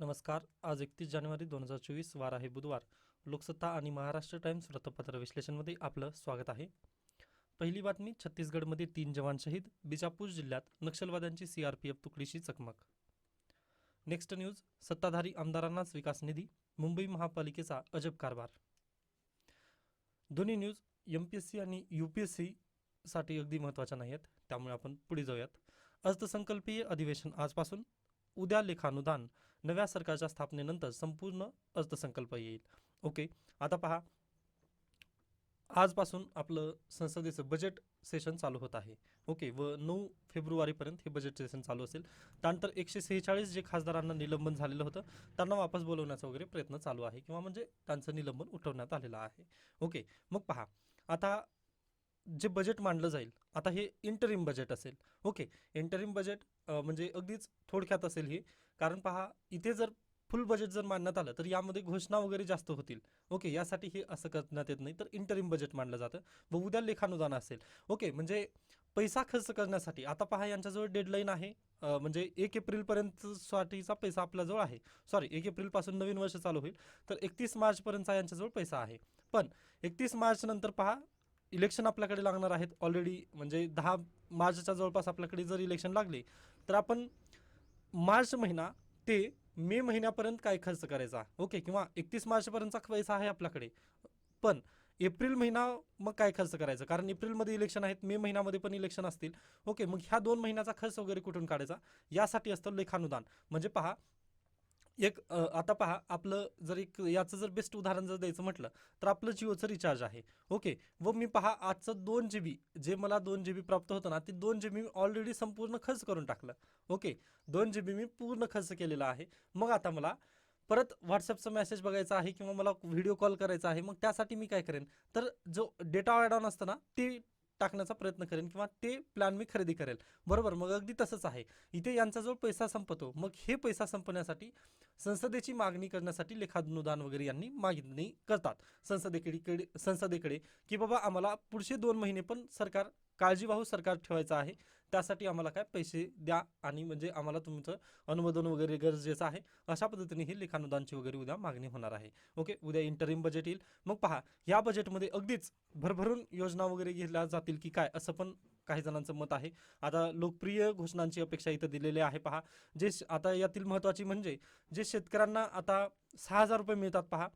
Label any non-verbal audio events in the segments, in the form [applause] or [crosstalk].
नमस्कार. आज एकतीस जानेवारी दोन हजार चोवीस वार आहे बुधवार. लोकसत्ता आणि महाराष्ट्र टाइम्स वृत्तपत्र विश्लेषणमध्ये आपलं स्वागत आहे. पहिली बातमी छत्तीसगडमध्ये तीन जवान शहीद बिजापूर जिल्ह्यात नक्षलवाद्यांची सीआरपीएफ तुकडीशी चकमक. नेक्स्ट न्यूज सत्ताधारी आमदारांनाच विकास निधी मुंबई महापालिकेचा अजब कारभार. दोन्ही news M P S C आणि यू पी एस सीसाठी अगदी महत्त्वाच्या नाही आहेत त्यामुळे आपण पुढे जाऊयात. अर्थसंकल्पीय अधिवेशन आजपासून उद्या लेखानुदान नव्या सरकारच्या स्थापनेनंतर संपूर्ण अर्थसंकल्प येईल. ओके आता पहा आजपासून आपलं संसदेचं बजेट सेशन चालू होत आहे. ओके व नऊ फेब्रुवारीपर्यंत हे बजेट सेशन चालू असेल. त्यानंतर एकशे सेहेचाळीस जे खासदारांना निलंबन झालेलं होतं त्यांना वापस बोलवण्याचा वगैरे प्रयत्न चालू आहे किंवा म्हणजे त्यांचं निलंबन उठवण्यात आलेलं आहे. ओके मग पहा आता जे बजेट मांडलं जाईल आता हे इंटरिम बजेट असेल. ओके इंटरिम बजेट म्हणजे अगदीच थोडक्यात असेल हे. कारण पहा इथे जर फुल बजेट जर मांडण्यात आलं तर यामध्ये घोषणा वगैरे जास्त होतील. ओके यासाठी हे असं करण्यात येत नाही तर इंटरिम बजेट मांडलं जातं. व उद्या लेखानुदान असेल. ओके म्हणजे पैसा खर्च करण्यासाठी आता पहा यांच्याजवळ डेडलाईन आहे. म्हणजे एक एप्रिलपर्यंत साठीचा पैसा आपल्याजवळ आहे. सॉरी एक एप्रिलपासून नवीन वर्ष चालू होईल. तर एकतीस मार्चपर्यंतचा यांच्याजवळ पैसा आहे. पण एकतीस मार्च नंतर पहा इलेक्शन आपल्याकडे लागणार आहेत. ऑलरेडी म्हणजे दहा मार्चच्या जवळपास आपल्याकडे जर इलेक्शन लागले तर आपण मार्च महिना ते मे महिन्यापर्यंत काय खर्च करायचा? ओके किंवा एकतीस मार्चपर्यंतचा पैसा आहे आपल्याकडे. पण एप्रिल महिना मग काय खर्च करायचं? कारण एप्रिलमध्ये इलेक्शन आहेत मे महिन्यामध्ये पण इलेक्शन असतील. ओके मग ह्या दोन महिन्याचा खर्च वगैरे कुठून काढायचा? यासाठी असतं लेखानुदान. म्हणजे पहा एक आता पहा आपलं जर एक याचं जर बेस्ट उदाहरण जर द्यायचं म्हटलं तर आपलं जिओचं रिचार्ज आहे. ओके व मी पहा आजचं दोन जी बी जे मला दोन जी बी प्राप्त होतं ना ते दोन जी बी मी ऑलरेडी संपूर्ण खर्च करून टाकलं. ओके दोन जी बी मी पूर्ण खर्च केलेला आहे. मग आता मला परत व्हॉट्सअपचा मेसेज बघायचा आहे किंवा मला व्हिडिओ कॉल करायचा आहे मग त्यासाठी मी काय करेन? तर जो डेटा ॲड ऑन असतं ना ते टाकण्याचा प्रयत्न करेन किंवा ते प्लॅन मी खरेदी करेल. बरोबर मग अगदी तसंच आहे. इथे यांचा जो पैसा संपतो. मग हे पैसा संपण्यासाठी संसदेची मागणी करण्यासाठी लेखानुदान वगैरे यांनी मागणी करतात. संसदेकडे संसदेकडे की बाबा आम्हाला पुढचे दोन महिने पण सरकार काळजीवाहू सरकार ठेवायचं आहे. त्यासाठी आम्हाला काय पैसे द्या आणि म्हणजे आम्हाला तुमचं अनुमोदन वगैरे गरजेचं आहे. अशा पद्धतीने ही लेखानुदानची वगैरे उद्या मागणी होणार आहे. ओके उद्या इंटरिम बजेट येईल. मग पहा या बजेटमध्ये अगदीच भरभरून योजना वगैरे घेतल्या जातील की काय असं पण काही जणांचं मत आहे. आता लोकप्रिय घोषणांची अपेक्षा इथं दिलेली आहे पहा. जे श- आता यातील महत्त्वाची म्हणजे जे शेतकऱ्यांना आता सहा हजार रुपये मिळतात पहा.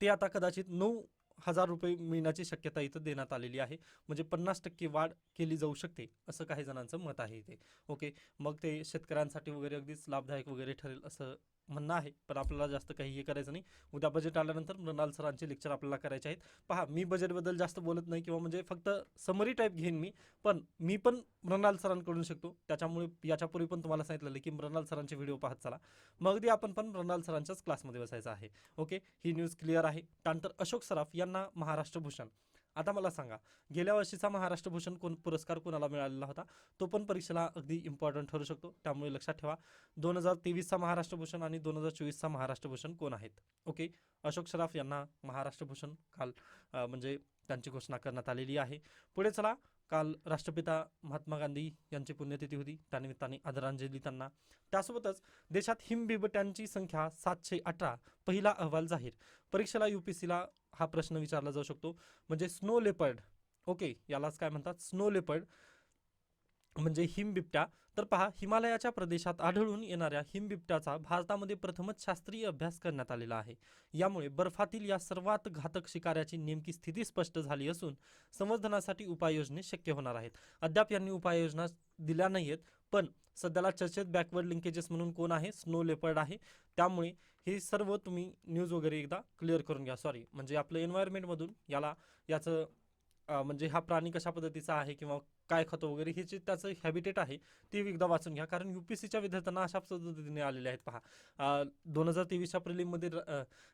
ते आता कदाचित नऊ हजार रुपये मिळण्याची शक्यता इथं देण्यात आलेली आहे. म्हणजे पन्नास टक्के वाढ केली जाऊ शकते असं काही जणांचं मत आहे इथे. ओके मग ते शेतकऱ्यांसाठी वगैरे अगदीच लाभदायक वगैरे ठरेल असं म्हणणं आहे. पण आपल्याला जास्त काही हे करायचं नाही. उद्या बजेट आल्यानंतर मृणाल सरांचे लेक्चर आपल्याला करायचे आहेत. पहा मी बजेटबद्दल जास्त बोलत नाही किंवा म्हणजे फक्त समरी टाईप घेईन मी. पण मी पण मृणाल सरांकडून शिकतो. त्याच्यामुळे याच्यापूर्वी पण तुम्हाला सांगितलेलं की मृणाल सरांचे व्हिडिओ पाहत चला. मग अगदी आपण पण मृणाल सरांच्याच क्लासमध्ये बसायचं आहे. ओके ही न्यूज क्लिअर आहे. त्यानंतर अशोक सराफ यांना महाराष्ट्र भूषण. आता मला सांगा गेल्या वर्षीचा महाराष्ट्र भूषण कोण पुरस्कार कोणाला मिळालेला होता? तो पण परीक्षेला अगदी इम्पॉर्टंट ठरू शकतो त्यामुळे लक्षात ठेवा. दोन हजार तेवीसचा महाराष्ट्र भूषण आणि दोन हजार चोवीसचा महाराष्ट्र भूषण कोण आहेत? ओके अशोक सराफ यांना महाराष्ट्र भूषण काल म्हणजे त्यांची घोषणा करण्यात आलेली आहे. पुढे चला काल राष्ट्रपिता महात्मा गांधी यांची पुण्यतिथी होती त्यानिमित्ताने आदरांजली त्यांना. त्यासोबतच देशात हिमबिबट्यांची संख्या सातशे अठरा पहिला अहवाल जाहीर. परीक्षेला यू पी सीला हा प्रश्न विचारला जाऊ शकतो. म्हणजे स्नो लेपर्ड ओके यालाच काय म्हणतात? स्नो लेपर्ड म्हणजे हिमबिबट्या. तर पहा हिमालयाच्या प्रदेशात आढळून येणाऱ्या हिमबिबट्याचा भारतामध्ये प्रथमच शास्त्रीय अभ्यास करण्यात आलेला आहे. यामुळे बर्फातील या सर्वात घातक शिकाऱ्याची नेमकी स्थिती स्पष्ट झाली असून संवर्धनासाठी उपाययोजने शक्य होणार आहेत. अद्याप यांनी उपाययोजना दिल्या नाही आहेत पण सध्याला चर्चेत बॅकवर्ड लिंकेजेस म्हणून कोण आहे? स्नो लेपर्ड आहे. त्यामुळे हे सर्व तुम्ही न्यूज वगैरे एकदा क्लिअर करून घ्या. सॉरी म्हणजे आपलं एन्व्हायरमेंटमधून याला याचं म्हणजे हा प्राणी कशा पद्धतीचा आहे किंवा काय खातो वगैरे हे जे त्याचं हॅबिटेट आहे ते एकदा वाचून घ्या. कारण यू पी सीच्या विद्यार्थ्यांना अशा पद्धतीने आलेले आहेत पहा. दोन हजार तेवीसच्या प्रिलिममध्ये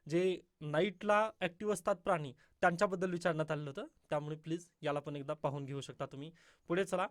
जे नाईटला ॲक्टिव्ह असतात प्राणी त्यांच्याबद्दल विचारण्यात आलेलं होतं. त्यामुळे प्लीज याला पण एकदा पाहून घेऊ शकता तुम्ही. पुढे चला.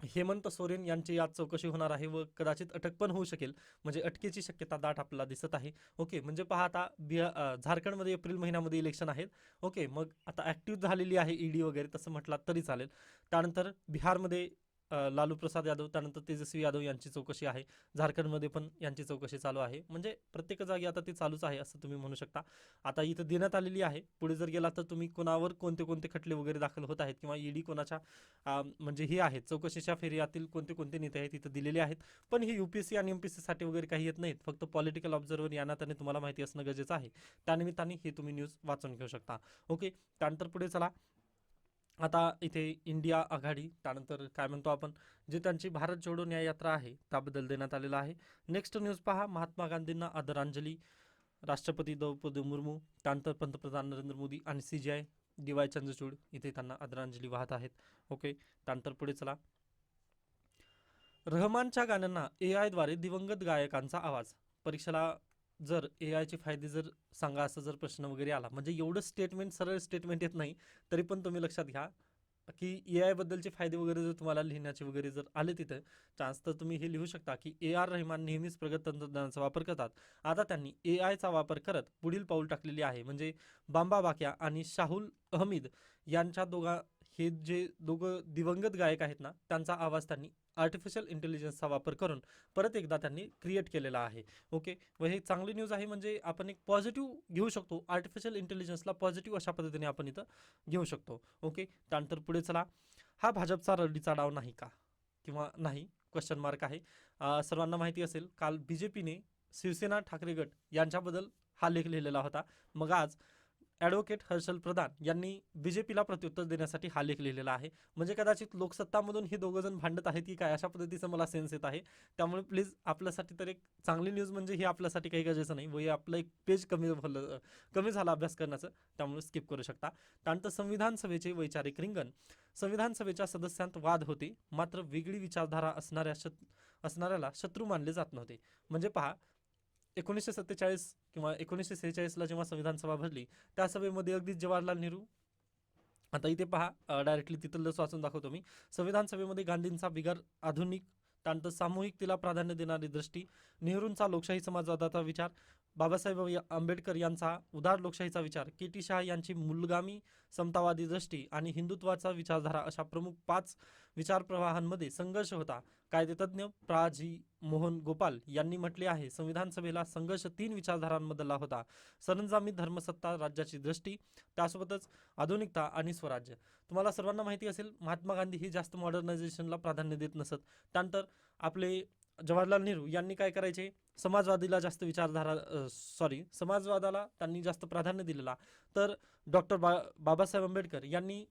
हेमंत सोरेन यांची आज चौकशी होणार आहे व कदाचित अटक पण होऊ शकेल. म्हणजे अटकेची शक्यता दाट आपल्याला दिसत आहे. ओके म्हणजे पहा आता बिहा झारखंडमध्ये एप्रिल महिन्यामध्ये इलेक्शन आहेत. ओके मग आता ॲक्टिव्ह झालेली आहे ईडी वगैरे तसं म्हटलं तरी चालेल. त्यानंतर बिहारमध्ये लालू प्रसाद यादव त्यानंतर तेजस्वी यादव यांची चौकशी आहे. झारखंडमध्ये पण यांची चौकशी चालू आहे. म्हणजे प्रत्येक जागी आता ती चालूच आहे असं तुम्ही म्हणू शकता. आता इथं देण्यात आलेली आहे. पुढे जर गेला तर तुम्ही कोणावर कोणते कोणते खटले वगैरे दाखल होत आहेत किंवा ईडी कोणाच्या म्हणजे हे आहेत. चौकशीच्या फेऱ्यातील कोणते कोणते नेते आहेत इथं दिलेले आहेत. पण हे युपीएससी आणि एमपीएससी साठी वगैरे काही येत नाहीत. फक्त पॉलिटिकल ऑब्झर्वर या नात्याने तुम्हाला माहिती असणं गरजेचं आहे. त्यानिमित्ताने हे तुम्ही न्यूज वाचून घेऊ शकता. ओके. त्यानंतर पुढे चला. आता इथे इंडिया आघाडी त्यानंतर काय म्हणतो आपण जे त्यांची भारत जोडो न्याय यात्रा आहे त्याबद्दल देण्यात आलेलं आहे. नेक्स्ट न्यूज पहा महात्मा गांधींना आदरांजली. राष्ट्रपती द्रौपदी मुर्मू त्यानंतर पंतप्रधान नरेंद्र मोदी आणि C J I D Y Chandrachud इथे त्यांना आदरांजली वाहत आहेत. ओके त्यानंतर पुढे चला. रहमानच्या गाण्यांना ए आयद्वारे दिवंगत गायकांचा आवाज. परीक्षेला जर ए आयचे फायदे जर सांगा असं जर प्रश्न वगैरे आला म्हणजे एवढं स्टेटमेंट सरळ स्टेटमेंट येत नाही तरी पण तुम्ही लक्षात घ्या की ए आयबद्दलचे फायदे वगैरे जर तुम्हाला लिहिण्याचे वगैरे जर आले तिथं चान्स तर तुम्ही हे लिहू शकता की ए आर रहमान नेहमीच प्रगत तंत्रज्ञानाचा वापर करतात. आता त्यांनी ए आयचा वापर करत पुढील पाऊल टाकलेले आहे म्हणजे बांबा बाक्या आणि शाहुल अहमीद यांच्या दोघा हे जे दोघं दिवंगत गायक आहेत ना त्यांचा आवाज त्यांनी आर्टिफिशियल इंटेलिजन्सचा वापर करून परत एकदा त्यांनी क्रिएट केलेला आहे. ओके व हे चांगली न्यूज आहे म्हणजे आपण एक पॉझिटिव्ह घेऊ शकतो. आर्टिफिशियल इंटेलिजन्सला पॉझिटिव्ह अशा पद्धतीने आपण इथं घेऊ शकतो. ओके त्यानंतर पुढे चला. हा भाजपचा रडीचा डाव नाही का? किंवा नाही? क्वेश्चन मार्क आहे. सर्वांना माहिती असेल काल बी जे पीने शिवसेना ठाकरे गट यांच्याबद्दल हा लेख लिहिलेला होता. मग आज ॲडव्होकेट हर्षल प्रधान यांनी बी जे पीला प्रत्युत्तर देण्यासाठी हा लेख लिहिलेला आहे. म्हणजे कदाचित लोकसत्तामधून हे दोघं जण भांडत आहेत की काय अशा पद्धतीचं मला सेन्स येत आहे. त्यामुळे प्लीज आपल्यासाठी तर एक चांगली न्यूज म्हणजे हे आपल्यासाठी काही गरजेचं नाही. व हे आपलं एक पेज कमी झालं कमी झाला अभ्यास करण्याचं. त्यामुळे स्किप करू शकता. त्यानंतर संविधान सभेचे वैचारिक रिंगण. संविधान सभेच्या सदस्यांत वाद होते. मात्र वेगळी विचारधारा असणाऱ्या शत असणाऱ्याला शत्रू मानले जात नव्हते. म्हणजे पहा एकोणीसशे सत्तेचाळीस किंवा एकोणीसशे सेहेचाळीसला जेव्हा संविधान सभा भरली त्या सभेमध्ये अगदी जवाहरलाल नेहरू. आता इथे पहा डायरेक्टली तिथलंच वाचून दाखवतो मी. संविधान सभेमध्ये गांधींचा बिगर आधुनिक त्यानंतर सामूहिकतेला प्राधान्य देणारी दृष्टी नेहरूंचा लोकशाही समाजवादाचा विचार बाबासाहेब आंबेडकर यांचा उदार लोकशाहीचा विचार के टी शाह यांची मूलगामी समतावादी दृष्टी आणि हिंदुत्वाचा विचारधारा अशा प्रमुख पाच विचारप्रवाहांमध्ये संघर्ष होता. कायदेतज्ञ प्रा जी मोहन गोपाल यांनी म्हटले आहे संविधान सभेला संघर्ष तीन विचारधारांमधला होता. सरंजामी धर्मसत्ता राज्याची दृष्टी त्यासोबतच आधुनिकता आणि स्वराज्य. तुम्हाला सर्वांना माहिती असेल महात्मा गांधी हे जास्त मॉडर्नायझेशनला प्राधान्य देत नसत. त्यानंतर आपले जवाहरलाल नेहरू यांनी काय करायचे? समाजवादीला जास्त विचारधारा सॉरी समाजवादाला त्यांनी जास्त प्राधान्य दिलेला. तर डॉक्टर बा बाबासाहेब आंबेडकर यांनी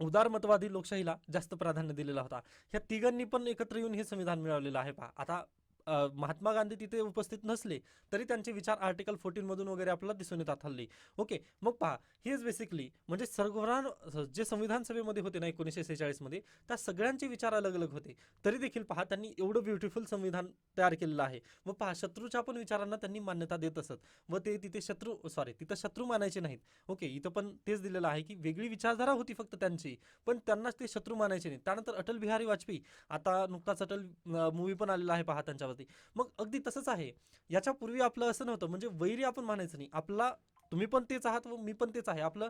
उदारमतवादी लोकशाहीला जास्त प्राधान्य दिलेला होता. ह्या तिघांनी पण एकत्र येऊन हे संविधान मिळवलेलं आहे पहा. आता महात्मा गांधी तिथे उपस्थित नसले तरी त्यांचे विचार आर्टिकल फोर्टीन मधून वगैरे आपल्याला दिसून येतात हल्ली ओके मग पहा हेच बेसिकली म्हणजे सर्वरान जे संविधान सभेमध्ये होते ना एकोणीसशे सेहेचाळीसमध्ये त्या सगळ्यांचे विचार अलग अलग होते. तरी देखील पहा त्यांनी एवढं ब्युटिफुल संविधान तयार केलेलं आहे. व पहा शत्रूच्या पण विचारांना त्यांनी मान्यता देत असत. व ते तिथे शत्रू सॉरी तिथं शत्रू मानायचे नाहीत. ओके इथं पण तेच दिलेलं आहे की वेगळी विचारधारा होती फक्त त्यांची पण त्यांनाच ते शत्रू मानायचे नाही त्यानंतर अटल बिहारी वाजपेयी आता नुकताच अटल मूवी पण आलेला आहे पहा त्यांच्यावर होती. मग अगदी तसंच आहे. याच्या पूर्वी आपलं असं नव्हतं. म्हणजे वैरी आपण मानायचं नाही. आपला तुम्ही पण तेच आहात व मी पण तेच आहे. आपलं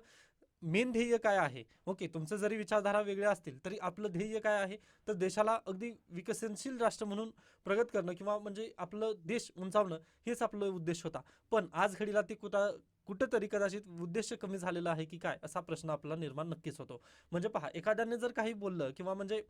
मेन ध्येय काय आहे? ओके तुमचं जरी विचारधारा वेगळ्या असतील तरी आपलं ध्येय काय आहे? तर देशाला अगदी विकसनशील राष्ट्र म्हणून प्रगत करणं किंवा म्हणजे आपलं देश उंचावणं हेच आपलं उद्देश होता. पण आज घडीला ते कुठं कुठंतरी कदाचित उद्देश कमी झालेला आहे की काय असा प्रश्न आपला निर्माण नक्कीच होतो. म्हणजे पहा एखाद्याने जर काही बोललं किंवा म्हणजे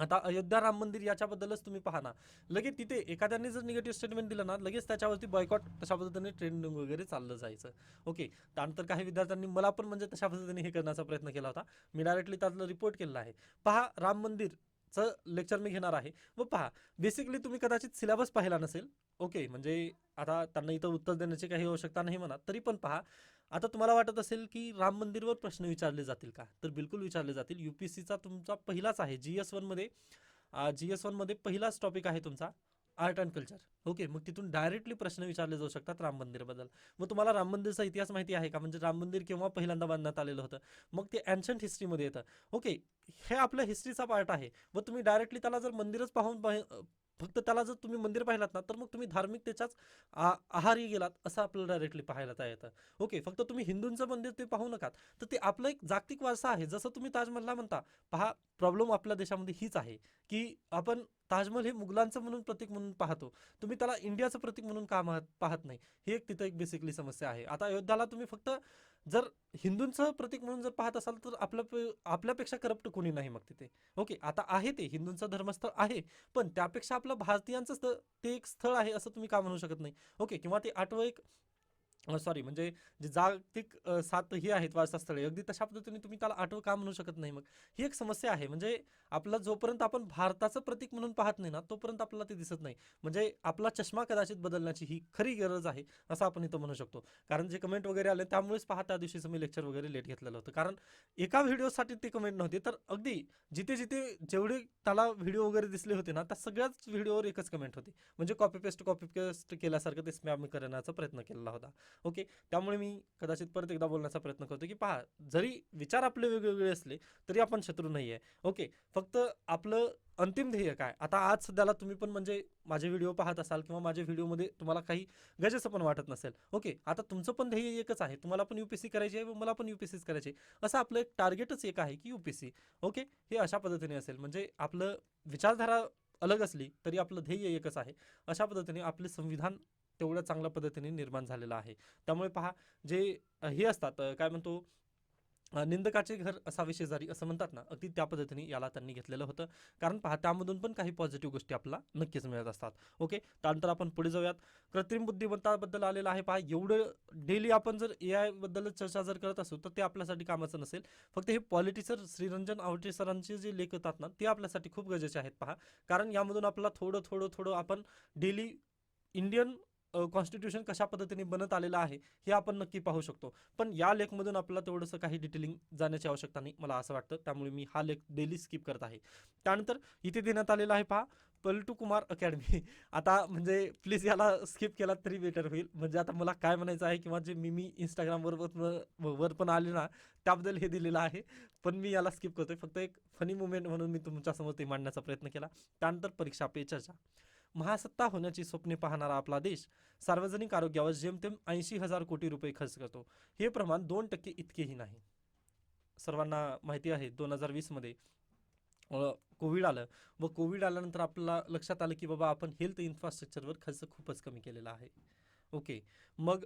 आता अयोध्या राम मंदिर याच्याबद्दलच तुम्ही पहा ना. लगेच तिथे एखाद्याने जर निगेटिव्ह स्टेटमेंट दिलं ना लगेच त्याच्यावरती बॉयकॉट तशा पद्धतीने ट्रेंडिंग वगैरे चाललं जायचं. ओके त्यानंतर काही विद्यार्थ्यांनी मला पण म्हणजे तशा पद्धतीने हे करण्याचा प्रयत्न केला होता. मी डायरेक्टली त्यातलं रिपोर्ट केलेला आहे. पहा राम मंदिर. चं लेक्चर मी घेणार आहे. व पहा बेसिकली तुम्ही कदाचित सिलेबस पाहिला नसेल. ओके म्हणजे आता त्यांना इथं उत्तर देण्याची काही आवश्यकता नाही म्हणा. तरी पण पहा आता तुम्हाला वाटत असेल की राम मंदिरवर प्रश्न विचारले जातील का? तर बिलकुल विचारले जातील. यू पी सीचा तुमचा पहिलाच आहे. जी एस वनमध्ये जी एस वनमध्ये पहिलाच टॉपिक आहे तुमचा. आर्ट अँड कल्चर ओके मग तिथून डायरेक्टली प्रश्न विचारले जाऊ शकतात राम मंदिरबद्दल. मग तुम्हाला राम मंदिरचा इतिहास माहिती आहे का? म्हणजे राम मंदिर केव्हा पहिल्यांदा बांधण्यात आलेलं होतं. मग ते अँशंट हिस्ट्रीमध्ये येतं. ओके हे आपल्या हिस्ट्रीचा पार्ट आहे. व तुम्ही डायरेक्टली त्याला जर मंदिरच पाहून पाहि- फक्त त्याला जर तुम्ही मंदिर पाहिलात ना तर मग तुम्ही धार्मिकतेच्याच आ- आहारी गेलात असं आपल्याला डायरेक्टली पाहायला येतं. ओके फक्त तुम्ही हिंदूंचं मंदिर ते पाहू नका तर ते आपलं एक जागतिक वारसा आहे. जसं तुम्ही ताजमहलला म्हणता पहा प्रॉब्लेम आपल्या देशामध्ये हीच आहे की आपण ताजमहल हे मुघलांचं म्हणून प्रतीक म्हणून पाहतो. तुम्ही त्याला इंडियाचं प्रतीक म्हणून का पाहत नाही? ही एक तिथं एक बेसिकली समस्या आहे. आता अयोध्याला तुम्ही फक्त जर हिंदूंचं प्रतीक म्हणून जर पाहत असाल तर आपल्या आपल्यापेक्षा करप्ट कोणी नाही मग तिथे. ओके आता आहे ते हिंदूंचं धर्मस्थळ आहे पण त्यापेक्षा आपलं भारतीयांचं ते एक स्थळ आहे असं तुम्ही का म्हणू शकत नाही? ओके किंवा ते आठवं एक सॉरी म्हणजे जे जागतिक सात ही आहेत वारसास्थळे अगदी तशा पद्धतीने तुम्ही त्याला आठवं का म्हणू शकत नाही मग? ही एक समस्या आहे. म्हणजे आपला जोपर्यंत आपण भारताचं प्रतीक म्हणून पाहत नाही ना तोपर्यंत आपल्याला ते दिसत नाही. म्हणजे आपला चष्मा कदाचित बदलण्याची ही खरी गरज आहे असं आपण इथं म्हणू शकतो. कारण जे कमेंट वगैरे आले त्यामुळेच पहा त्या दिवशीचं मी लेक्चर वगैरे लेट घेतलेलं होतं. कारण एका व्हिडिओसाठी ते कमेंट नव्हते. तर अगदी जिथे जिथे जेवढे त्याला व्हिडिओ वगैरे दिसले होते ना त्या सगळ्याच व्हिडिओवर एकच कमेंट होती. म्हणजे कॉपी पेस्ट कॉपी पेस्ट केल्यासारखं ते स्मॅम करण्याचा प्रयत्न केलेला होता. ओके? त्यामुळे मी कदाचित परत एकदा बोलण्याचा प्रयत्न करतो की पहा जरी विचार आपले वेगवेगळे असले तरी आपण शत्रू नाही आहे ओके? फक्त आपलं अंतिम ध्येय काय? आता आज सध्याला तुम्ही पण म्हणजे माझे व्हिडिओ पाहत असाल किंवा माझ्या व्हिडिओमध्ये तुम्हाला काही गरजेचं पण वाटत नसेल. ओके? आता तुमचं पण ध्येय एकच आहे. तुम्हाला पण युपीएससी करायची आहे व मला पण युपीएससीच करायची आहे. असं आपलं एक टार्गेटच एक आहे की युपीएससी ओके? हे अशा पद्धतीने असेल. म्हणजे आपलं विचारधारा अलग असली तरी आपलं ध्येय एकच आहे. अशा पद्धतीने आपले संविधान तेवढ्या चांगल्या पद्धतीने निर्माण झालेलं आहे. त्यामुळे पहा जे हे असतात काय म्हणतो निंदकाचे घर असावे शेजारी असं म्हणतात ना अगदी त्या पद्धतीने याला त्यांनी घेतलेलं होतं. कारण पहा त्यामधून पण काही पॉझिटिव्ह गोष्टी आपल्याला नक्कीच मिळत असतात. ओके? त्यानंतर आपण पुढे जाऊयात. कृत्रिम बुद्धिमत्ताबद्दल आलेलं आहे पहा. एवढं डेली आपण जर ए आयबद्दल चर्चा जर करत असू तर ते आपल्यासाठी कामाचं नसेल. फक्त हे पॉलिटिसर श्रीरंजन आवटे सरांचे जे लेख येतात ना ते आपल्यासाठी खूप गरजेचे आहेत पहा. कारण यामधून आपल्याला थोडं थोडं थोडं आपण डेली इंडियन कॉन्स्टिट्यूशन कशा पद्धतीने बनत आलेलं आहे हे आपण नक्की पाहू शकतो. पण या लेखमधून आपल्याला तेवढंसं काही डिटेलिंग जाण्याची आवश्यकता नाही मला असं वाटतं. त्यामुळे मी हा लेख डेली स्किप करत आहे. त्यानंतर इथे देण्यात आलेला आहे पहा पलटू कुमार अकॅडमी [laughs] आता म्हणजे प्लीज याला स्किप केला तरी बेटर होईल. म्हणजे आता मला काय म्हणायचं आहे किंवा जे मी मी इंस्टाग्रामवर वर पण आले ना त्याबद्दल हे दिलेलं आहे. पण मी याला स्किप करतोय. फक्त एक फनी मुमेंट म्हणून मी तुमच्यासमोर ते मांडण्याचा प्रयत्न केला. त्यानंतर परीक्षा पे चर्चा. महासत्ता होण्याची स्वप्ने पाहणारा आपला देश सार्वजनिक आरोग्यावर जेमतेम ऐंशी हजार कोटी रुपये खर्च करतो. हे प्रमाण दोन टक्के इतकेही नाही. सर्वांना माहिती आहे दोन हजार वीसमध्ये कोविड आलं व कोविड आल्यानंतर आपल्याला लक्षात आलं की बाबा आपण हेल्थ इन्फ्रास्ट्रक्चरवर खर्च खूपच कमी केलेला आहे. ओके मग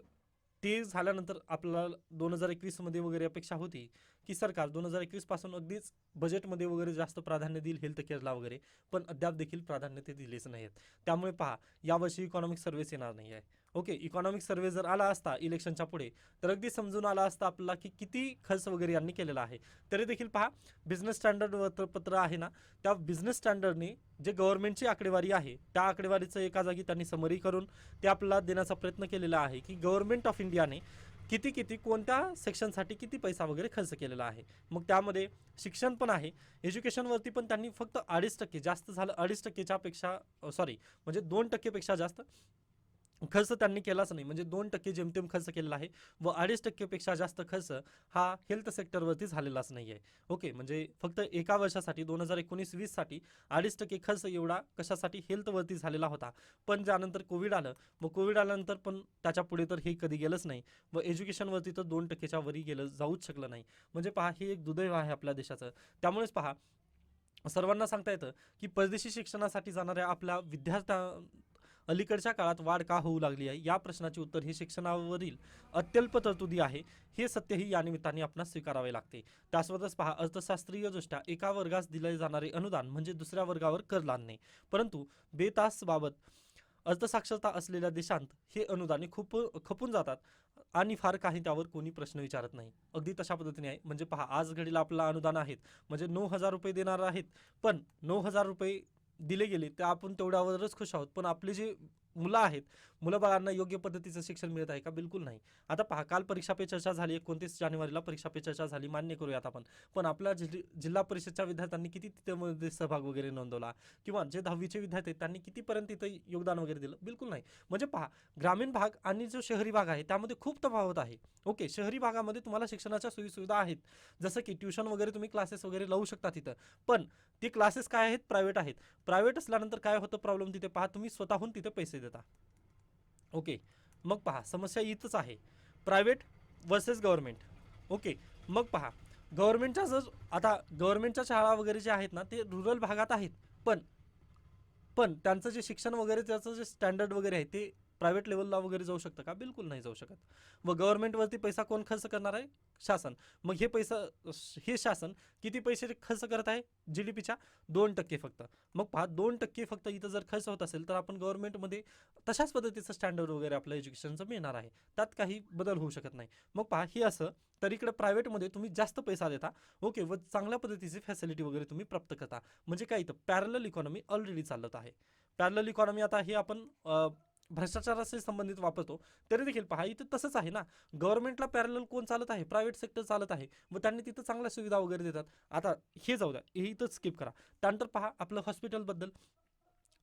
ते झाल्यानंतर आपल्याला दोन हजार एकवीसमध्ये वगैरे अपेक्षा होती. की सरकार दोन हजार एकवीसपासून अगदीच बजेटमध्ये वगैरे जास्त प्राधान्य देईल हेल्थ केअरला वगैरे पण अद्याप देखील प्राधान्य ते दिलेच नाही आहेत त्यामुळे पहा यावर्षी इकॉनॉमिक सर्व्हिस येणार नाही आहे ओके इकॉनॉमिक सर्व्हे जर आला असता इलेक्शनच्या पुढे तर अगदी समजून आला असता आपल्याला की किती खर्च वगैरे यांनी केलेला आहे. तरी देखील पहा बिझनेस स्टँडर्ड पत्र आहे ना त्या बिझनेस स्टँडर्डने जे गव्हर्नमेंटची आकडेवारी आहे त्या आकडेवारीचं एका जागी त्यांनी समरी करून ते आपल्याला देण्याचा प्रयत्न केलेला आहे की गव्हर्नमेंट ऑफ इंडियाने किती किती कोणत्या सेक्शनसाठी किती पैसा वगैरे खर्च केलेला आहे. मग त्यामध्ये शिक्षण पण आहे एज्युकेशनवरती पण त्यांनी फक्त अडीच टक्के जास्त झालं अडीच टक्केच्या पेक्षा सॉरी म्हणजे दोन टक्केपेक्षा जास्त खर्च त्यांनी केलाच नाही. म्हणजे दोन टक्के जेमतेम खर्च केलेला आहे व अडीच टक्केपेक्षा जास्त खर्च हा हेल्थ सेक्टरवरती झालेलाच नाही आहे ओके म्हणजे फक्त एका वर्षासाठी दोन हजार एकोणीस वीससाठी अडीच टक्के खर्च एवढा कशासाठी हेल्थवरती झालेला होता. पण त्यानंतर कोविड आलं व कोविड आल्यानंतर पण त्याच्या पुढे तर हे कधी गेलंच नाही. व एज्युकेशनवरती तर दोन टक्केच्या वरी गेलं जाऊच शकलं नाही. म्हणजे पहा हे एक दुदैव आहे आपल्या देशाचं. त्यामुळेच पहा सर्वांना सांगता येतं की परदेशी शिक्षणासाठी जाणाऱ्या आपल्या विद्यार्थ्या अलीकडच्या काळात वाढ का होऊ लागली आहे? या प्रश्नाचे उत्तर हे शिक्षणावरील अत्यल्प तरतुदी आहे. हे सत्यही या निमित्ताने आपणास स्वीकारावे लागते. त्यासोबतच पहा अर्थशास्त्रीयदृष्ट्या एका वर्गास दिले जाणारे अनुदान म्हणजे दुसऱ्या वर्गावर कर लादणे. परंतु बेतासबाबत अर्थसाक्षरता असलेल्या देशांत हे अनुदाने खूप खपून जातात आणि फार काही त्यावर कोणी प्रश्न विचारत नाही. अगदी तशा पद्धतीने आहे. म्हणजे पहा आज घडीला आपला अनुदान आहेत. म्हणजे नऊ हजार रुपये देणार आहेत. पण नऊ हजार रुपये दिले गेले तर आपण तेवढ्यावरच खुश आहोत. पण आपले जे मुलं आहेत. मुलं बाळांना योग्य पद्धतीचं शिक्षण मिळत आहे का? बिलकुल नाही. आता पहा काल परीक्षा पे चर्चा झाली एकोणतीस जानेवारीला परीक्षा पे चर्चा झाली मान्य करूयात आपण. पण आपल्या जिल्हा परिषदच्या विद्यार्थ्यांनी किती तिथे सहभाग वगैरे नोंदवला? किंवा जे दहावीचे विद्यार्थी आहेत त्यांनी कितीपर्यंत तिथे योगदान वगैरे दिलं? बिलकुल नाही. म्हणजे पहा ग्रामीण भाग आणि जो शहरी भाग आहे त्यामध्ये खूप तफावत आहे. ओके शहरी भागामध्ये तुम्हाला शिक्षणाच्या सोयीसुविधा आहेत. जसं की ट्युशन वगैरे तुम्ही क्लासेस वगैरे लावू शकता तिथं. पण ते क्लासेस काय आहेत? प्रायव्हेट आहेत. प्रायव्हेट असल्यानंतर काय होतं प्रॉब्लेम तिथे? पहा तुम्ही स्वतःहून तिथे पैसे देता. ओके. मग पहा समस्या इथंच आहे. Private versus government okay. मग पहा गव्हर्नमेंटच्या जर आता गव्हर्नमेंटच्या शाळा वगैरे जे आहेत ना ते रुरल भागात आहेत. पण पण त्यांचं जे शिक्षण वगैरे त्याचं जे स्टँडर्ड वगैरे आहे ते प्रायव्हेट लेवलला वगैरे जाऊ शकतं का? बिलकुल नाही जाऊ शकत. व गव्हर्नमेंटवरती पैसा कोण खर्च करणार आहे? शासन. मग हे पैसा हे शासन किती पैसे खर्च करत आहे? जी डी पीच्या दोन टक्के फक्त. मग पहा दोन टक्के फक्त इथं जर खर्च होत असेल तर आपण गव्हर्नमेंटमध्ये तशाच पद्धतीचं स्टँडर्ड वगैरे आपलं एज्युकेशनचं मिळणार आहे. त्यात काही बदल होऊ शकत नाही. मग पहा हे असं तर इकडे प्रायव्हेटमध्ये तुम्ही जास्त पैसा देता. ओके व चांगल्या पद्धतीची फॅसिलिटी वगैरे तुम्ही प्राप्त करता. म्हणजे काय इथं? पॅरल इकॉनॉमी ऑलरेडी चालत आहे. पॅरल इकॉनॉमी आता हे आपण भ्रष्टाचाराशी संबंधित वापरतो. तरी देखील पहा इथं तसंच आहे ना. गव्हर्नमेंटला पॅरल कोण चालत आहे? प्रायव्हेट सेक्टर चालत आहे. मग त्यांनी तिथं चांगल्या सुविधा वगैरे देतात. आता हे जाऊ द्या. हे इथं स्किप करा. त्यानंतर पहा आपलं हॉस्पिटलबद्दल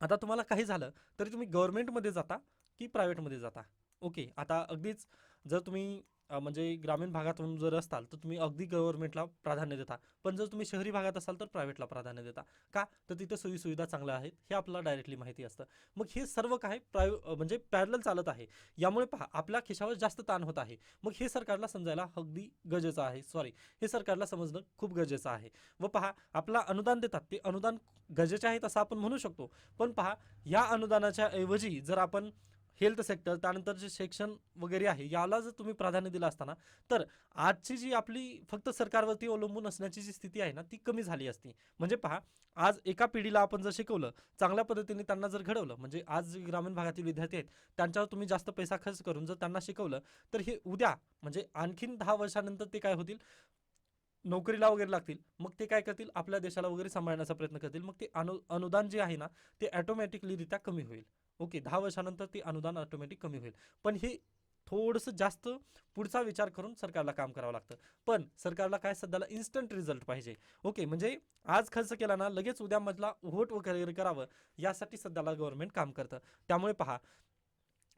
आता तुम्हाला काही झालं तरी तुम्ही गव्हर्नमेंटमध्ये जाता की प्रायव्हेटमध्ये जाता? ओके आता अगदीच जर तुम्ही म्हणजे ग्रामीण भागातून जर असाल तर तुम्ही अगदी गव्हर्नमेंटला प्राधान्य देता. पण जर तुम्ही शहरी भागात असाल तर प्रायव्हेटला प्राधान्य देता. का? तर तिथे सोयीसुविधा चांगल्या आहेत. हे आपल्याला डायरेक्टली माहिती असतं. मग हे सर्व काय प्रायव्हे म्हणजे पॅरल चालत आहे. यामुळे पहा आपल्या खिशावर जास्त ताण होत आहे. मग हे सरकारला समजायला अगदी गरजेचं आहे. सॉरी हे सरकारला समजणं खूप गरजेचं आहे. व पहा आपला अनुदान देतात. ते अनुदान गरजेचे आहेत असं आपण म्हणू शकतो. पण पहा या अनुदानाच्या ऐवजी जर आपण हेल्थ सेक्टर त्यानंतर जे शिक्षण वगैरे आहे याला जर तुम्ही प्राधान्य दिलं असताना तर आजची जी आपली फक्त सरकारवरती अवलंबून असण्याची जी स्थिती आहे ना ती कमी झाली असती. म्हणजे पहा आज एका पिढीला आपण जर शिकवलं चांगल्या पद्धतीने त्यांना जर घडवलं म्हणजे आज जे ग्रामीण भागातील विद्यार्थी आहेत त्यांच्यावर तुम्ही जास्त पैसा खर्च करून जर त्यांना शिकवलं तर हे उद्या म्हणजे आणखीन दहा वर्षानंतर ते काय होतील? नोकरीला वगैरे लागतील. मग ते काय करतील? आपल्या देशाला वगैरे सांभाळण्याचा प्रयत्न करतील. मग ते अनु अनुदान जे आहे ना ते ॲटोमॅटिकलीरित्या कमी होईल. ओके दहा वर्षानंतर ते अनुदान ऑटोमॅटिक कमी होईल. पण हे थोडंसं जास्त पुढचा विचार करून सरकारला काम करावं लागतं. पण सरकारला काय सध्याला इन्स्टंट रिझल्ट पाहिजे. ओके म्हणजे आज खर्च केला ना लगेच उद्या मधला व्होट वगैरे करावं यासाठी सध्याला गव्हर्नमेंट काम करतं. त्यामुळे पहा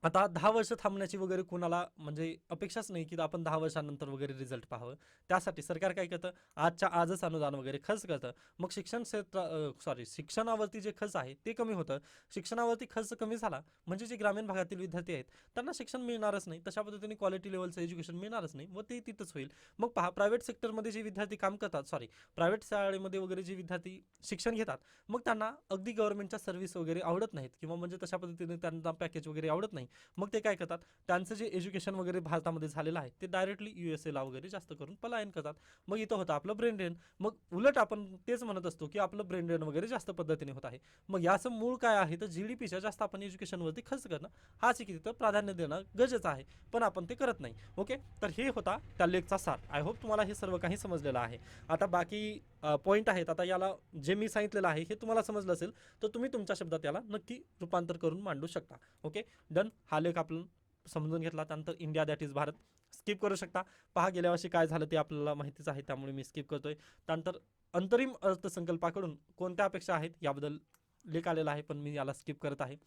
आता दहा वर्ष थांबण्याची वगैरे कोणाला म्हणजे अपेक्षाच नाही की आपण दहा वर्षानंतर वगैरे रिझल्ट पाहावं. त्यासाठी सरकार काय करतं? आजच्या आजच अनुदान वगैरे खर्च करतं. मग शिक्षण क्षेत्र सॉरी शिक्षणावरती जे खर्च आहे ते कमी होतं. शिक्षणावरती खर्च कमी झाला म्हणजे जे ग्रामीण भागातील विद्यार्थी आहेत त्यांना शिक्षण मिळणारच नाही. तशा पद्धतीने क्वालिटी लेवलचं एज्युकेशन मिळणारच नाही. व ते तिथंच होईल. मग पहा प्रायव्हेट सेक्टरमध्ये जे विद्यार्थी काम करतात सॉरी प्रायव्हेट शाळेमध्ये वगैरे जे विद्यार्थी शिक्षण घेतात मग त्यांना अगदी गव्हर्नमेंटच्या सर्व्हिस वगैरे आवडत नाहीत. किंवा म्हणजे तशा पद्धतीने त्यांना पॅकेज वगैरे आवडत नाही. मग ते काय करतात? त्यांचं जे एज्युकेशन वगैरे भारतामध्ये झालेलं आहे ते डायरेक्टली यू एस एला वगैरे जास्त करून पलायन करतात. मग इथं होतं आपलं ब्रेन ड्रेन मग उलट आपण तेच म्हणत असतो की आपलं ब्रेन ड्रेन वगैरे जास्त पद्धतीने होत आहे. मग याचं मूळ काय आहे? तर जी डी पीच्या जास्त आपण एज्युकेशनवरती खर्च करणं हाच एक तिथं प्राधान्य देणं गरजेचं आहे. पण आपण ते करत नाही. ओके तर हे होता त्या लेखचा सार. आय होप तुम्हाला हे सर्व काही समजलेलं आहे. आता बाकी पॉईंट आहेत. आता याला जे मी सांगितलेलं आहे हे तुम्हाला समजलं असेल तर तुम्ही तुमच्या शब्दात याला नक्की रूपांतर करून मांडू शकता. ओके डन हा लेख आपण समजून घेतला. त्यानंतर India that is Bharat. Skip करू शकता. पहा गेल्या वर्षी काय झालं ते आपल्याला माहितीच आहे त्यामुळे मी स्किप करतोय. त्यानंतर अंतरिम अर्थसंकल्पाकडून कोणत्या अपेक्षा आहेत याबद्दल लेख आलेला आहे पण मी याला स्किप करत आहे.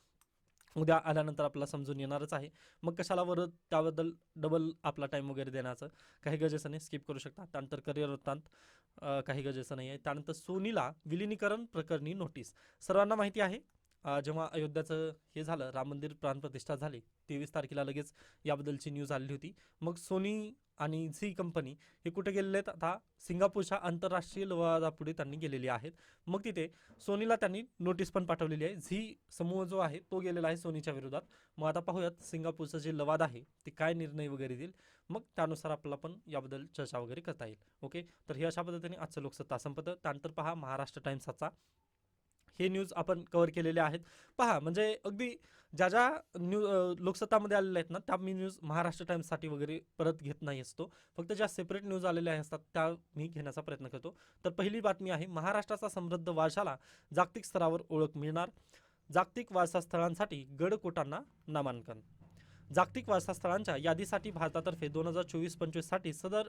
उद्या आल्यानंतर आपल्याला समजून येणारच आहे. मग कशाला वर त्याबद्दल डबल आपला टाईम वगैरे देण्याचं? काही गरजेचं नाही. स्किप करू शकता. त्यानंतर करिअर वृत्तांत. काही गरजेचं नाही आहे त्यानंतर सोनीला विलिनीकरण प्रकरणी नोटीस. सर्वांना माहिती आहे जेव्हा अयोध्याचं हे झालं राम मंदिर प्राणप्रतिष्ठा झाली तेवीस तारखेला लगेच याबद्दलची न्यूज आलेली होती. मग सोनी आणि झी कंपनी हे कुठे गेलेले आहेत? आता सिंगापूरच्या आंतरराष्ट्रीय लवादापुढे त्यांनी गेलेली आहेत. मग तिथे सोनीला त्यांनी नोटीस पण पाठवलेली आहे. झी समूह जो आहे तो गेलेला आहे सोनीच्या विरोधात. मग आता पाहूयात सिंगापूरचं जे लवाद आहे ते काय निर्णय वगैरे देईल? मग त्यानुसार आपल्याला पण याबद्दल चर्चा वगैरे करता येईल. ओके तर हे अशा पद्धतीने आजचं लोकसत्ता संपतं. त्यानंतर पहा महाराष्ट्र टाईम्सचा हे न्यूज आपण कव्हर केलेले आहेत. पहा म्हणजे अगदी ज्या ज्या न्यू लोकसत्तामध्ये आलेल्या आहेत ना त्या मी न्यूज महाराष्ट्र टाइम्ससाठी वगैरे परत घेत नाही असतो. फक्त ज्या सेपरेट न्यूज आलेल्या असतात त्या मी घेण्याचा प्रयत्न करतो. तर पहिली बातमी आहे महाराष्ट्राचा समृद्ध वारशाला जागतिक स्तरावर ओळख मिळणार. जागतिक वारसा स्थळांसाठी गडकोटांना नामांकन. जागतिक वारसा स्थळांच्या यादीसाठी भारतातर्फे दोन हजार चोवीस पंचवीससाठी सदर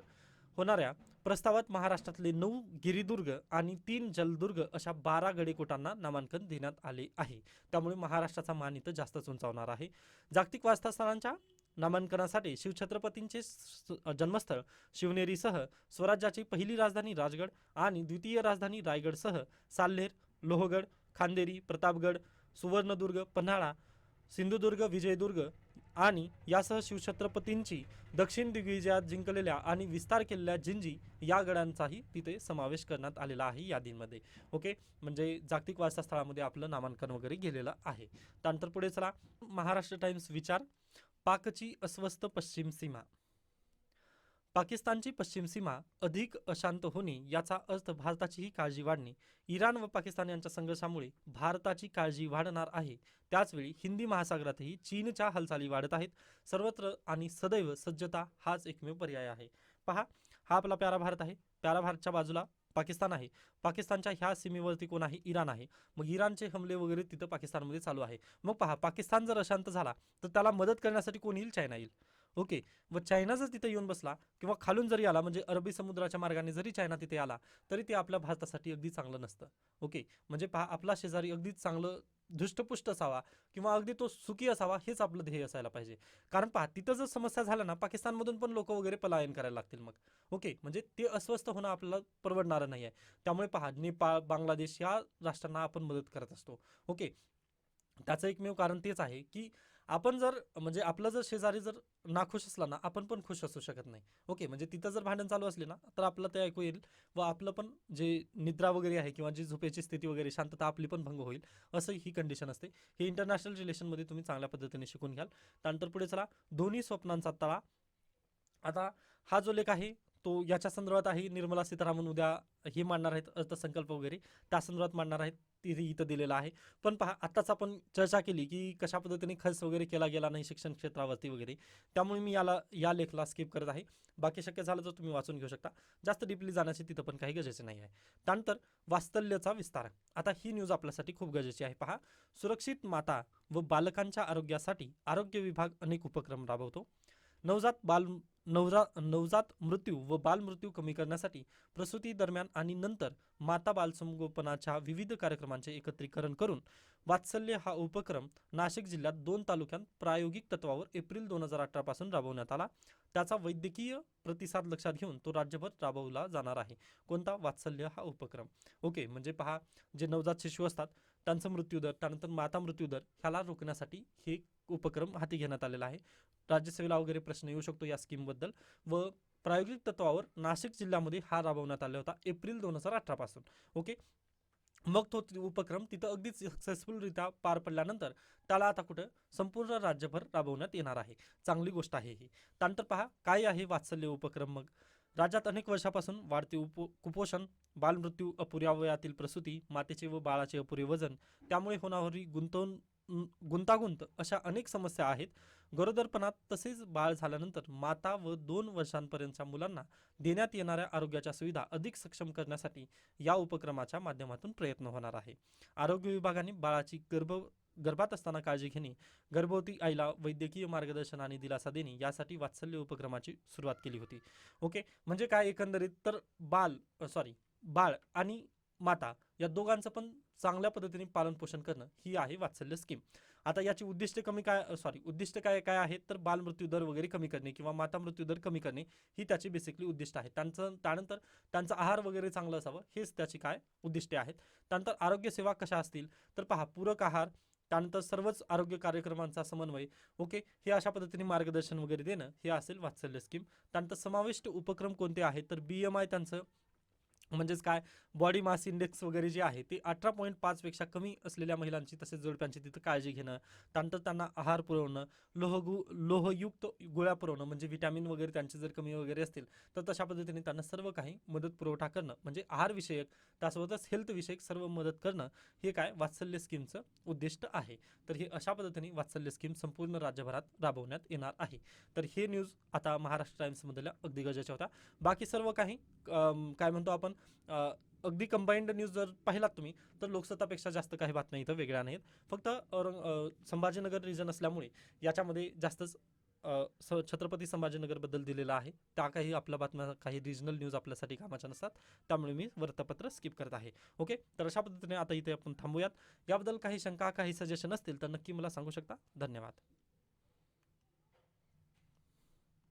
होणाऱ्या प्रस्तावात महाराष्ट्रातले नऊ गिरिदुर्ग आणि तीन जलदुर्ग अशा बारा गडेकोटांना नामांकन देण्यात आले आहे. त्यामुळे महाराष्ट्राचा मान इथं जास्तच उंचावणार आहे. जागतिक वारसा स्थळांच्या नामांकनासाठी शिवछत्रपतींचे जन्मस्थळ शिवनेरीसह स्वराज्याची पहिली राजधानी राजगड आणि द्वितीय राजधानी रायगडसह साल्हेर लोहगड खांदेरी प्रतापगड सुवर्णदुर्ग पन्हाळा सिंधुदुर्ग विजयदुर्ग आणि यासह शिवछत्रपतींची दक्षिण दिग्विजयात जिंकलेल्या आणि विस्तार केलेल्या जिंजी या गडांचाही तिथे समावेश करण्यात आलेला आहे यादींमध्ये ओके? म्हणजे जागतिक वारसा स्थळामध्ये आपलं नामांकन वगैरे गेलेलं आहे. त्यानंतर पुढे चला. महाराष्ट्र टाइम्स विचार. पाकची अस्वस्थ पश्चिम सीमा. पाकिस्तानची पश्चिम सीमा अधिक अशांत होणे याचा अर्थ भारताचीही काळजी वाढणे. इराण व पाकिस्तान यांच्या संघर्षामुळे भारताची काळजी वाढणार आहे. त्याचवेळी हिंदी महासागरातही चीनच्या हालचाली वाढत आहेत. सर्वत्र आणि सदैव सज्जता हाच एकमेव पर्याय आहे. पहा हा आपला प्यारा भारत आहे. प्यारा भारतच्या बाजूला पाकिस्तान आहे. पाकिस्तानच्या ह्या सीमेवरती कोण आहे? इराण आहे. मग इराणचे हमले वगैरे तिथं पाकिस्तानमध्ये चालू आहे. मग पहा पाकिस्तान जर अशांत झाला तर त्याला मदत करण्यासाठी कोण येईल? चायना येईल. ओके. व चायना जर तिथे येऊन बसला किंवा खालून जरी आला म्हणजे अरबी समुद्राच्या मार्गाने जरी चायना तिथे आला तरी ते आपल्या भारतासाठी अगदी चांगलं नसतं. ओके. म्हणजे पहा आपला शेजारी अगदी चांगलं धुष्टपुष्ट असावा किंवा अगदी तो सुखी असावा हेच आपलं ध्येय असायला पाहिजे. कारण पहा तिथं जर समस्या झाल्या ना पाकिस्तानमधून पण लोक वगैरे पलायन करायला लागतील मग. ओके. म्हणजे ते अस्वस्थ होणं आपल्याला परवडणारं नाही आहे त्यामुळे पहा नेपाळ बांगलादेश या राष्ट्रांना आपण मदत करत असतो. ओके. त्याचं एकमेव कारण तेच आहे की आपण जर म्हणजे आपलं जर शेजारी जर नाखुश असला ना आपण पण खुश असू शकत नाही. ओके म्हणजे तिथं जर भांडण चालू असले ना तर आपलं ते ऐकू येईल व आपलं पण जे निद्रा वगैरे आहे किंवा जी झोपेची स्थिती वगैरे शांतता आपली पण भंग होईल असं ही कंडिशन असते. हे इंटरनॅशनल रिलेशनमध्ये तुम्ही चांगल्या पद्धतीने शिकून घ्याल. त्यानंतर पुढे चला दोन्ही स्वप्नांचा तळा. आता हा जो लेख आहे तो याच्या संदर्भात आहे निर्मला सीतारामन उद्या हे मांडणार आहेत अर्थसंकल्प वगैरे. त्या संदर्भात मांडणार आहेत तिथे इथं दिलेलं आहे. पण पहा आत्ताच आपण चर्चा केली की कशा पद्धतीने खर्च वगैरे केला गेला नाही शिक्षण क्षेत्रावरती वगैरे. त्यामुळे मी याला या लेखला स्किप करत आहे. बाकी शक्य झालं तर तुम्ही वाचून घेऊ शकता. जास्त डीपली जाण्याची तिथं पण काही गरजेचे नाही आहे. त्यानंतर वास्तल्यचा विस्तार. आता ही न्यूज आपल्यासाठी खूप गरजेची आहे. पहा सुरक्षित माता व बालकांच्या आरोग्यासाठी आरोग्य विभाग अनेक उपक्रम राबवतो. नवजात बाल नवरा नवजात मृत्यू व बालमृत्यू कमी करण्यासाठी प्रसूती दरम्यान आणि नंतर माता बालसंगोपनाच्या विविध कार्यक्रमांचे एकत्रीकरण करून वात्सल्य हा उपक्रम नाशिक जिल्ह्यात दोन तालुक्यात प्रायोगिक तत्वावर एप्रिल दोन हजार अठरापासून राबवण्यात आला. त्याचा वैद्यकीय प्रतिसाद लक्षात घेऊन तो राज्यभर राबवला जाणार आहे. कोणता? वात्सल्य हा उपक्रम. ओके म्हणजे पहा जे नवजात शिशु असतात त्यांचा मृत्यूदर त्यानंतर माता मृत्यूदर ह्याला रोखण्यासाठी हे उपक्रम हाती घेण्यात आलेला आहे. राज्यसेवेला वगैरे प्रश्न येऊ शकतो या स्कीमबद्दल व प्रायोगिक तत्वावर नाशिक जिल्ह्यामध्ये हा राबवण्यात आला होता एप्रिल दोन हजार अठरापासून ओके? मग तो उपक्रम तिथं अगदीच सक्सेसफुलरित्या पार पडल्यानंतर त्याला आता कुठं संपूर्ण राज्यभर राबवण्यात येणार आहे. चांगली गोष्ट आहे ही. त्यानंतर पहा काय आहे वात्सल्य उपक्रम मग? राज्यात अनेक वर्षापासून वाढते उप कुपोषण बालमृत्यू अपुऱ्या वयातील प्रसूती मातेचे व बाळाचे अपुरे वजन त्यामुळे होणारी गुंतवून गुंतागुंत अशा अनेक समस्या आहेत. गरोदरपणात तसेच बाळ झाल्यानंतर माता व दोन वर्षांपर्यंतच्या मुलांना देण्यात येणाऱ्या आरोग्याच्या सुविधा अधिक सक्षम करण्यासाठी या उपक्रमाच्या माध्यमातून प्रयत्न होणार आहे. आरोग्य विभागाने बाळाची गर्भ गर्भात असताना काळजी घेणे गर्भवती आईला वैद्यकीय मार्गदर्शन आणि दिलासा देणे यासाठी वात्सल्य उपक्रमाची सुरुवात केली होती. ओके? म्हणजे काय एकंदरीत? तर बाल सॉरी बाळ आणि माता या दोघांचं पण चांगल्या पद्धतीने पालनपोषण करणं ही आहे वात्सल्य स्कीम आता याची उद्दिष्ट कमी काय सॉरी उद्दिष्ट काय काय आहेत? तर बालमृत्यू दर वगैरे कमी करणे किंवा माता मृत्यू दर कमी करणे ही त्याची बेसिकली उद्दिष्ट आहे त्यांचं त्यानंतर त्यांचा आहार वगैरे चांगलं असावं हेच त्याची काय उद्दिष्टे आहेत. त्यानंतर आरोग्य सेवा कशा असतील? तर पहा पूरक आहार त्यानंतर सर्वच आरोग्य कार्यक्रमांचा समन्वय ओके हे अशा पद्धतीने मार्गदर्शन वगैरे देणं हे असेल वात्सल्य स्कीम त्यानंतर समाविष्ट उपक्रम कोणते आहेत? तर बी एम आय त्यांचं म्हणजेच काय? बॉडी मास इंडेक्स वगैरे जे आहे ते अठरा पॉईंट पाचपेक्षा कमी असलेल्या महिलांची तसेच जोडप्यांची तिथं काळजी घेणं त्यानंतर त्यांना आहार पुरवणं लोहगु लोहयुक्त गोळ्या पुरवणं म्हणजे विटॅमिन वगैरे त्यांचे जर कमी वगैरे असतील तर तशा पद्धतीने त्यांना सर्व काही मदत पुरवठा करणं म्हणजे आहारविषयक त्यासोबतच हेल्थविषयक सर्व मदत करणं हे काय वात्सल्य स्कीमचं उद्दिष्ट आहे. तर हे अशा पद्धतीने वात्सल्य स्कीम संपूर्ण राज्यभरात राबवण्यात येणार आहे. तर हे न्यूज आता महाराष्ट्र टाईम्समधल्या अगदी गरजेच्या होत्या. बाकी सर्व काही काय म्हणतो आपण? अगदी कंबाईंड न्यूज जर पाहिलात तुम्ही तर लोकसत्तापेक्षा जास्त काही बातम्या इथं वेगळ्या नाहीत. फक्त औरंग संभाजीनगर रिजन असल्यामुळे याच्यामध्ये जास्तच छत्रपती संभाजीनगरबद्दल दिलेलं आहे. त्या काही आपल्या बातम्या काही रिजनल न्यूज आपल्यासाठी कामाच्या नसतात. त्यामुळे मी वृत्तपत्र स्किप करत आहे. ओके तर अशा पद्धतीने आता इथे आपण थांबूयात. याबद्दल काही शंका काही सजेशन असतील तर नक्की मला सांगू शकता. धन्यवाद.